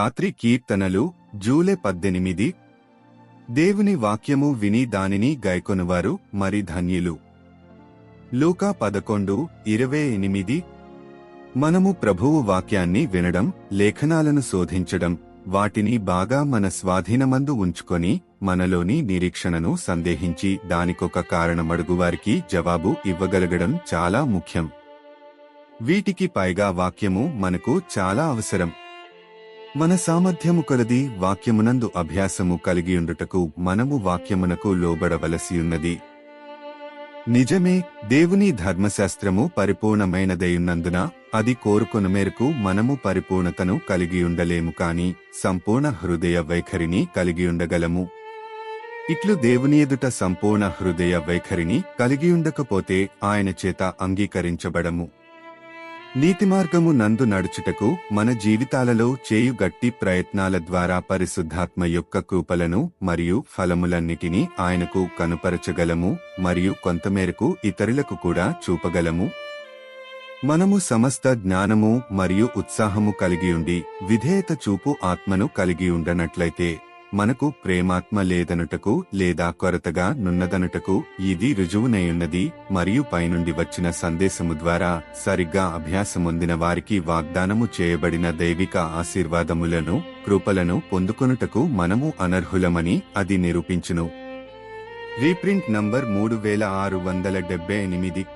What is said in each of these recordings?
రాత్రి కీర్తనలు జూలై పద్దెనిమిది. దేవుని వాక్యము విని దానిని గైకొనువారు మరి ధన్యులు. లూకా పదకొండు ఇరవై ఎనిమిది. మనము ప్రభువు వాక్యాన్ని వినడం లేఖనాలను శోధించడం వాటిని బాగా మన స్వాధీనమందు ఉంచుకొని మనలోని నిరీక్షణను సందేహించి దానికొక కారణమడుగువారికి జవాబు ఇవ్వగలగడం చాలా ముఖ్యం. వీటికి పైగా వాక్యము మనకు చాలా అవసరం. మన సామర్థ్యము కొలది వాక్యమునందు అభ్యాసము కలిగియుండుటకు మనము వాక్యమునకు లోబడవలసియున్నది. నిజమే దేవుని ధర్మశాస్త్రము పరిపూర్ణమైనదయున్నందున అది కోరుకున్న మేరకు మనము పరిపూర్ణతను కలిగియుండలేము కాని సంపూర్ణ హృదయ వైఖరిని కలిగియుండగలము. ఇట్లు దేవుని ఎదుట సంపూర్ణ హృదయ వైఖరిని కలిగియుండకపోతే ఆయన చేత అంగీకరించబడము. నీతి మార్గము నందు నడుచుటకు మన జీవితాలలో చేయు గట్టి ప్రయత్నాల ద్వారా పరిశుద్ధాత్మ యొక్క కృపలను మరియు ఫలములన్నిటినీ ఆయనకు కనుపరచగలము మరియు కొంతమేరకు ఇతరులకు కూడా చూపగలము. మనము సమస్త జ్ఞానము మరియు ఉత్సాహము కలిగియుండి విధేయత చూపు ఆత్మను కలిగి ఉండనట్లయితే మనకు ప్రేమాత్మ లేదనుటకు లేదా కొరతగా నున్నదనుటకు ఇది రుజువునయున్నది మరియు పైనుండి వచ్చిన సందేశము ద్వారా సరిగ్గా అభ్యాసముందిన వారికి వాగ్దానము చేయబడిన దైవిక ఆశీర్వాదములను కృపలను పొందుకొనుటకు మనము అనర్హులమని అది నిరూపించును. రీప్రింట్ నంబర్ మూడు వేల ఆరు వందల డెబ్బై ఎనిమిది.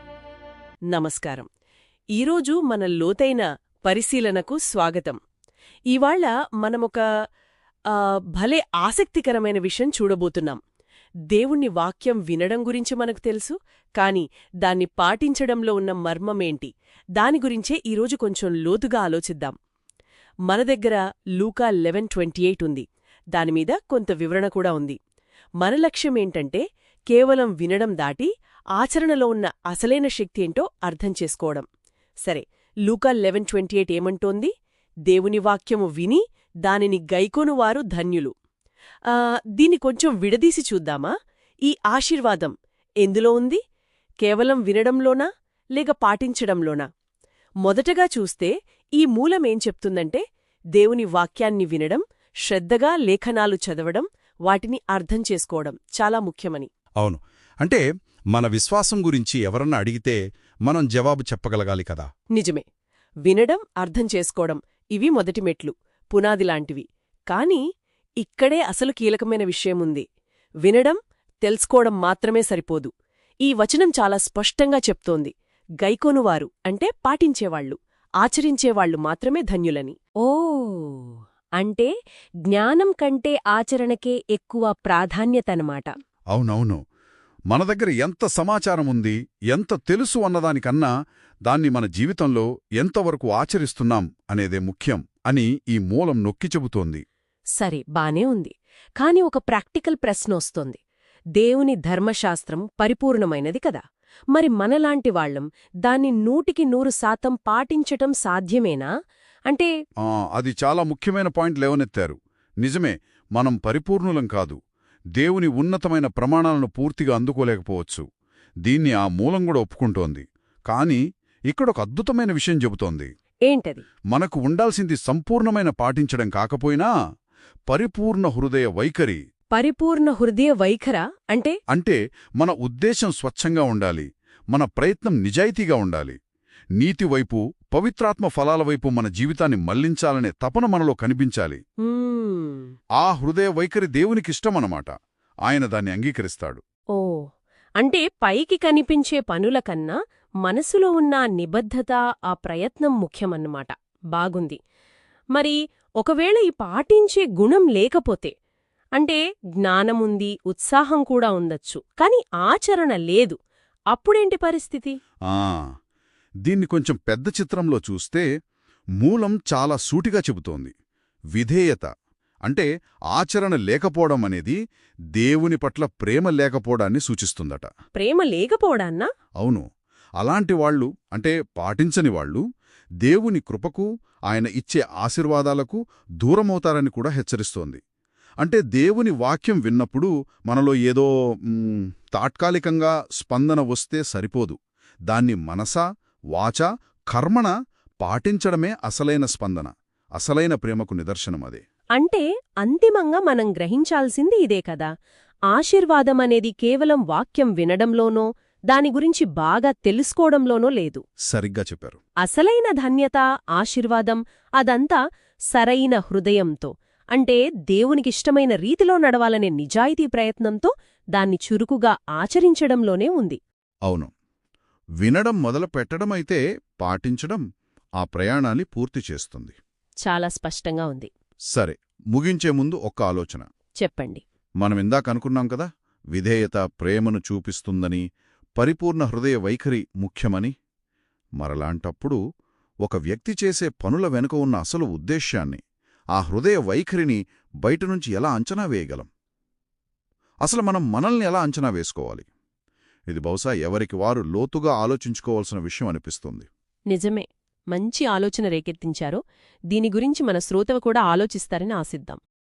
నమస్కారం. ఈరోజు మన లోతైన పరిశీలనకు స్వాగతం. ఇవాళ మనమొక భలే ఆసక్తికరమైన విషయం చూడబోతున్నాం. దేవుణ్ణి వాక్యం వినడం గురించి మనకు తెలుసు కాని దాన్ని పాటించడంలో ఉన్న మర్మమేంటి? దాని గురించే ఈరోజు కొంచెం లోతుగా ఆలోచిద్దాం. మన దగ్గర లూకా లెవెన్ ట్వంటీ ఎయిట్ ఉంది. దానిమీద కొంత వివరణ కూడా ఉంది. మన లక్ష్యమేంటంటే కేవలం వినడం దాటి ఆచరణలో ఉన్న అసలైన శక్తి ఏంటో అర్థం చేసుకోవడం. సరే లూకా లెవెన్ ట్వంటీ ఎయిట్ ఏమంటోంది? దేవుని వాక్యము విని దానిని గైకోనువారు ధన్యులు. దీన్ని కొంచెం విడదీసి చూద్దామా? ఈ ఆశీర్వాదం ఎందులో ఉంది? కేవలం వినడంలోనా? లేక పాటించడంలోనా? మొదటగా చూస్తే ఈ మూలమేం చెప్తుందంటే దేవుని వాక్యాన్ని వినడం శ్రద్ధగా లేఖనాలు చదవడం వాటిని అర్థం చేసుకోవడం చాలా ముఖ్యమని. అవును. అంటే మన విశ్వాసం గురించి ఎవరన్నా అడిగితే మనం జవాబు చెప్పగలగాలి కదా? నిజమే. వినడం అర్థం చేసుకోవడం ఇవి మొదటి మెట్లు. పునాదిలాంటివి కాని ఇక్కడే అసలు కీలకమైన విషయముంది వినడం తెలుసుకోవడం మాత్రమే సరిపోదు. ఈ వచనం చాలా స్పష్టంగా చెప్తోంది. గైకోనువారు అంటే పాటించేవాళ్ళు ఆచరించేవాళ్ళు మాత్రమే ధన్యులని. ఓ అంటే జ్ఞానం కంటే ఆచరణకే ఎక్కువ ప్రాధాన్యతనమాట. అవునవును. మన దగ్గర ఎంత సమాచారం ఉంది ఎంత తెలుసు అన్నదానికన్నా దాన్ని మన జీవితంలో ఎంతవరకు ఆచరిస్తున్నాం అనేదే ముఖ్యం. అని ఈ మూలం నొక్కి చెబుతోంది. సరే బానే ఉంది. కాని ఒక ప్రాక్టికల్ ప్రశ్న వస్తోంది. దేవుని ధర్మశాస్త్రం పరిపూర్ణమైనది కదా. మరి మనలాంటి వాళ్ళం దాన్ని నూటికి నూరు శాతం పాటించటం సాధ్యమేనా? అంటే ఆ, అది చాలా ముఖ్యమైన పాయింట్ లేవనెత్తారు. నిజమే మనం పరిపూర్ణులం కాదు. దేవుని ఉన్నతమైన ప్రమాణాలను పూర్తిగా అందుకోలేకపోవచ్చు. దీన్ని ఆ మూలం కూడా ఒప్పుకుంటోంది. కాని ఇక్కడొక అద్భుతమైన విషయం చెబుతోంది. ఏంటది? మనకు ఉండాల్సింది సంపూర్ణమైన పాటించడం కాకపోయినా పరిపూర్ణ హృదయ వైఖరి. పరిపూర్ణ హృదయ వైఖర? అంటే? అంటే మన ఉద్దేశం స్వచ్ఛంగా ఉండాలి మన ప్రయత్నం నిజాయితీగా ఉండాలి. నీతి వైపు పవిత్రాత్మ ఫలాల వైపు మన జీవితాన్ని మళ్ళించాలనే తపన మనలో కనిపించాలి. ఆ హృదయ వైఖరి దేవునికిష్టమన్నమాట ఆయన దాన్ని అంగీకరిస్తాడు. ఓ. అంటే పైకి కనిపించే పనుల కన్నా మనసులో ఉన్న నిబద్ధత ఆ ప్రయత్నం ముఖ్యమన్నమాట. బాగుంది. మరి ఒకవేళ ఈ పాటించే గుణం లేకపోతే అంటే జ్ఞానముంది ఉత్సాహం కూడా ఉండొచ్చు కాని ఆచరణ లేదు అప్పుడేంటి పరిస్థితి? ఆ దీన్ని కొంచెం పెద్ద చిత్రంలో చూస్తే మూలం చాలా సూటిగా చెబుతోంది. విధేయత అంటే ఆచరణ లేకపోవడం అనేది దేవుని పట్ల ప్రేమ లేకపోవడాన్ని సూచిస్తుందట. ప్రేమ లేకపోవడాన్నా? అవును. అలాంటి వాళ్ళు అంటే పాటించని వాళ్ళు దేవుని కృపకు ఆయన ఇచ్చే ఆశీర్వాదాలకు దూరమవుతారని కూడా హెచ్చరిస్తోంది. అంటే దేవుని వాక్యం విన్నప్పుడు మనలో ఏదో తాత్కాలికంగా స్పందన వస్తే సరిపోదు. దాన్ని మనసా వాచ కర్మణ పాటించడమే అసలైన స్పందన అసలైన ప్రేమకు నిదర్శనం అదే. అంటే అంతిమంగా మనం గ్రహించాల్సింది ఇదే కదా. ఆశీర్వాదం అనేది కేవలం వాక్యం వినడంలోనో దాని గురించి బాగా తెలుసుకోవడంలోనో లేదు. సరిగ్గా చెప్పారు. అసలైన ధన్యత ఆశీర్వాదం అదంతా సరైన హృదయంతో అంటే దేవునికిష్టమైన రీతిలో నడవాలనే నిజాయితీ ప్రయత్నంతో దాన్ని చురుకుగా ఆచరించడంలోనే ఉంది. అవును. వినడం మొదలు పెట్టడమైతే పాటించడం ఆ ప్రయాణాన్ని పూర్తి చేస్తుంది. చాలా స్పష్టంగా ఉంది. సరే ముగించే ముందు ఒక్క ఆలోచన. చెప్పండి. మనం ఇందాక అనుకున్నాం కదా విధేయత ప్రేమను చూపిస్తుందని పరిపూర్ణ హృదయ వైఖరి ముఖ్యమని. మరలాంటప్పుడు ఒక వ్యక్తి చేసే పనుల వెనుక ఉన్న అసలు ఉద్దేశ్యాన్ని ఆ హృదయ వైఖరిని బయటనుంచి ఎలా అంచనా వేయగలం? అసలు మనం మనల్ని ఎలా అంచనా వేసుకోవాలి? ఇది బహుశా ఎవరికి వారు లోతుగా ఆలోచించుకోవాల్సిన విషయం అనిపిస్తుంది. నిజమే. మంచి ఆలోచన రేకెత్తించారు. దీని గురించి మన శ్రోతవ కూడా ఆలోచిస్తారని ఆశిద్దాం.